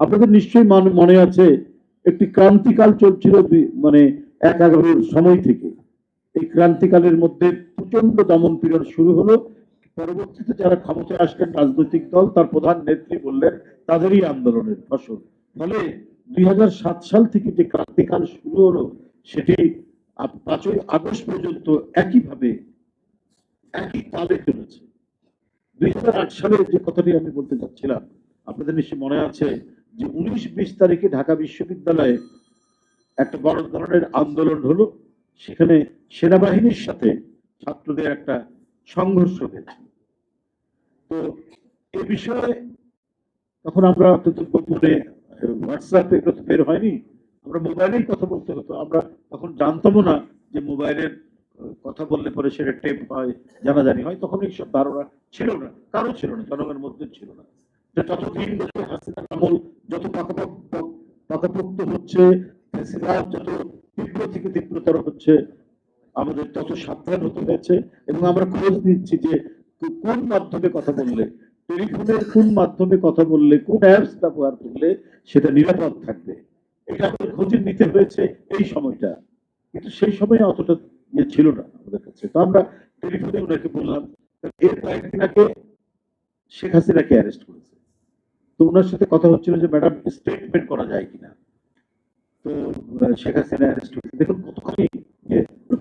আপনাদের নিশ্চয়ই মনে আছে একটি ক্রান্তিকাল চলছিল মানে এক এগারোর সময় থেকে। এই ক্রান্তিকালের মধ্যে প্রচণ্ড দমন পীড়ন শুরু হলো। পরবর্তীতে যারা ক্ষমতায় আসলেন রাজনৈতিক দল, তার প্রধান নেত্রী বললেন, তাদেরই আন্দোলনের ফসল। ফলে দুই সাল থেকে যে ক্রান্তিকাল শুরু হলো, সেটি পাঁচই আগস্ট পর্যন্ত একইভাবে, একই তালে চলেছে। দুই সালে যে কথাটি আমি বলতে চাচ্ছিলাম, আপনাদের নিশ্চয়ই মনে আছে যে উনিশ বিশ তারিখে ঢাকা বিশ্ববিদ্যালয়ে একটা বড় ধরনের আন্দোলন হলো, সেখানে সেনাবাহিনীর সাথে ছাত্রদের একটা সংঘর্ষ হয়েছে। তো এ বিষয়ে তখন আমরা অত্যন্ত গোপনে, হোয়াটসঅ্যাপে তো বের হয়নি, আমরা মোবাইলেই কথা বলতে হতো, আমরা তখন জানতামও না যে মোবাইলের কথা বললে পরে সেটা টেপ হয়, জানাজানি হয়, তখন এইসব ধারণা ছিল না, কারও ছিল না, জনগণের মধ্যে ছিল না। যে ততদিন যত হাসিনার আমল যত পাকাপোক্ত হচ্ছে যত তীব্র থেকে তীব্রতর হচ্ছে, আমাদের তত সাবধান হতে হয়েছে এবং আমরা খোঁজ নিচ্ছি যে কোন মাধ্যমে কথা বললে টেলিফোনের কোন মাধ্যমে কথা বললে, কোন অ্যাপস ব্যবহার করলে সেটা নিরাপদ থাকবে। এটা আমাদের খোঁজ নিতে হয়েছে এই সময়টা। কিন্তু সেই সময় অতটা ইয়ে ছিল না আমাদের কাছে। তো আমরা টেলিফোনে ওনাকে বললাম, এর কয়েকদিন আগে শেখ হাসিনাকে অ্যারেস্ট করেছে। তো ওনার সাথে কথা হচ্ছিল যে ম্যাডাম স্টেটমেন্ট করা যায় কিনা। তো শেখ হাসিনা দেখুন, কতখানি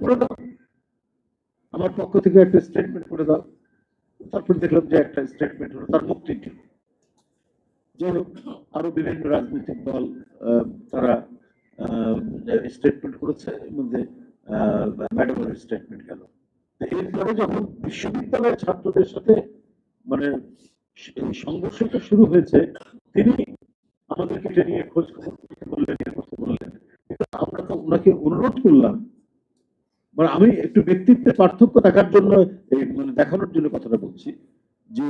করে দাও। আমার পক্ষ থেকে একটা স্টেটমেন্ট করে দাও। তারপর দেখলাম যে একটা স্টেটমেন্ট হলো, তার মুক্তি যাই হোক, আরও বিভিন্ন রাজনৈতিক দল তারা স্টেটমেন্ট করেছে, এর মধ্যে ম্যাডামের স্টেটমেন্ট গেল। এরপরে যখন বিশ্ববিদ্যালয়ের ছাত্রদের সাথে মানে সংঘর্ষটা শুরু হয়েছে, তিনি আমাদেরকে এটা নিয়ে খোঁজ বললেন কথা বললেন। আমরা তো ওনাকে অনুরোধ করলাম। মানে আমি একটু ব্যক্তিত্বের পার্থক্য দেখার জন্য, এই মানে দেখানোর জন্য কথাটা বলছি যে,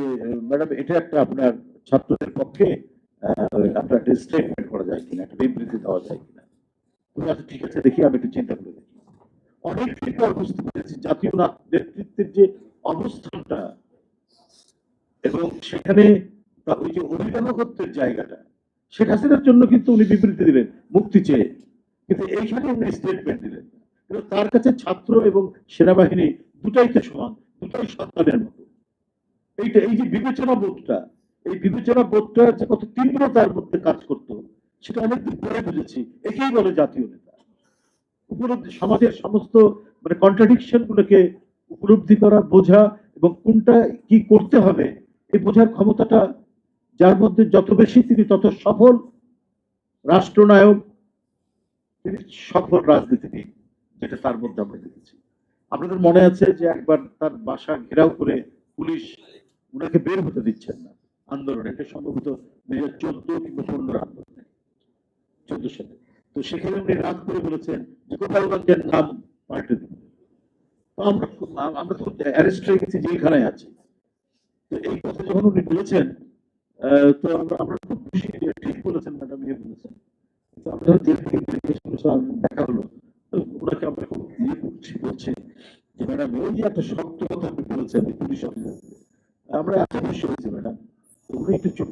ম্যাডাম, এটা একটা আপনার ছাত্রদের পক্ষে আপনার একটা স্টেটমেন্ট করা যায় কিনা, একটা বিবৃতি দেওয়া যায় কিনা। আচ্ছা ঠিক আছে, দেখি, আমি একটু চিন্তা করে দেখি। অনেক কিন্তু বুঝতে পেরেছি জাতীয় নেতৃত্বের যে অবস্থানটা এবং সেখানে ওই যে অভিভাবকত্বের জায়গাটা, শেখ হাসিনার জন্য কিন্তু উনি বিবৃতি দিলেন, মুক্তি চেয়ে। কিন্তু এইখানে উনি স্টেটমেন্ট দিলেন। কিন্তু তার কাছে ছাত্র এবং সেনাবাহিনী দুটাই তো সমান, দুটাই সন্তানের মতো। এইটা, এই যে বিবেচনা বোধটা, এই বিবেচনা বোধটা যে কত তীব্রতার মধ্যে কাজ করতো, সেটা অনেকদিন পরে বুঝেছি। একেই বলে জাতীয় নেতা। উপলব্ধি, সমাজের সমস্ত মানে কন্ট্রাডিকশন গুলোকে উপলব্ধি করা, বোঝা এবং কোনটা কি করতে হবে এই বোঝার ক্ষমতাটা যার মধ্যে যত বেশি তিনি তত সফল রাষ্ট্রনায়ক, তিনি সফল রাজনীতিবিদ, যেটা তার মধ্যে আমরা দেখেছি। আপনাদের মনে আছে যে একবার তার বাসা ঘেরাও করে পুলিশ ওনাকে বের হতে দিচ্ছেন না আন্দোলন? এটা সম্ভবত দুই হাজার চোদ্দ কিংবা পনেরো আন্দোলনে চোদ্দ সালে। তো সেখানে উনি রাগ করে বলেছেন যে গোপালগঞ্জের নাম পাল্টে দিন আমরা আমরা তো অ্যারেস্ট হয়ে গেছি যেখানে আছি। এই কথা যখন উনি বলেছেন তো আমরা খুব খুশি ঠিক বলেছেন ম্যাডাম ইয়ে বলেছেন। ইয়ে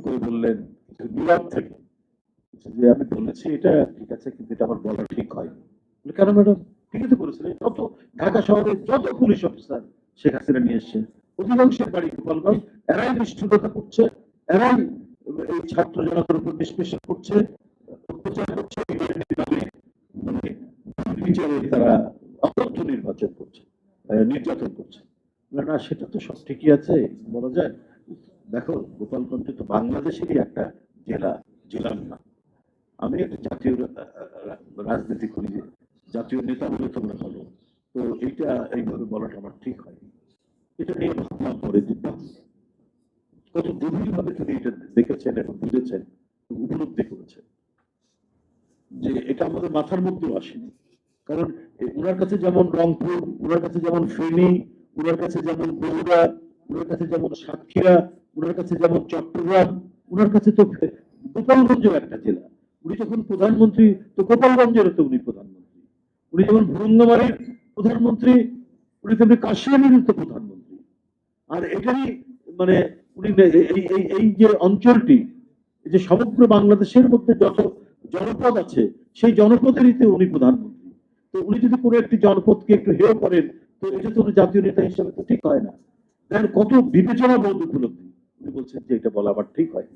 করে বললেন থেকে। যে আমি বলেছি এটা ঠিক আছে, কিন্তু এটা আমার বলা ঠিক হয়। কেন ম্যাডাম ঠিকই তো করেছিলেন যত ঢাকা শহরে যত পুলিশ অফিসার শেখ হাসিনা নিয়ে এসছেন। অধিকাংশের বাড়ি গোপালগঞ্জ এরাই নিষ্ঠুরতা করছে, এরাই এই ছাত্র জনতার উপর নিষ্পেষণ করছে, অত্যাচার করছে মানে বিচারে তারা অতথ্য নির্বাচন করছে নির্যাতন করছে। না সেটা তো সব ঠিকই আছে, বলা যায়। দেখো, গোপালগঞ্জ তো বাংলাদেশেরই একটা জেলা, জেলার না আমি একটা জাতীয় রাজনীতি করি, জাতীয় নেতা বলে তোমরা বলো। তো এইটা এইভাবে বলাটা আমার ঠিক হয় এটা নিয়ে পরে যে কত গভীর ভাবে তিনি এটা দেখেছেন এবং বুঝেছেন উপলব্ধি করেছেন। যে এটা আমাদের মাথার মধ্যেও আসেনি। কারণ ওনার কাছে যেমন রংপুর ওনার কাছে যেমন ফেনী ওনার কাছে যেমন বগুড়া ওনার কাছে যেমন সাতক্ষীরা ওনার কাছে যেমন চট্টগ্রাম ওনার কাছে তো গোপালগঞ্জও একটা জেলা। উনি যখন প্রধানমন্ত্রী, তো গোপালগঞ্জেরও তো উনি প্রধানমন্ত্রী। উনি যখন ভুরঙ্গমারির প্রধানমন্ত্রী, উনি তেমনি কাশিয়ানির তো প্রধানমন্ত্রী। আর এটারই মানে উনি এই এই যে অঞ্চলটি যে সমগ্র বাংলাদেশের মধ্যে যত জনপদ আছে, সেই জনপদেরই তো উনি প্রধানমন্ত্রী। তো উনি যদি কোনো একটি জনপদকে একটু হেয় করেন, তো এটা তো উনি জাতীয় নেতা হিসাবে তো ঠিক হয় না। কত বিবেচনা বোধ উপলব্ধি, উনি বলছেন যে এটা বলা আবার ঠিক হয়।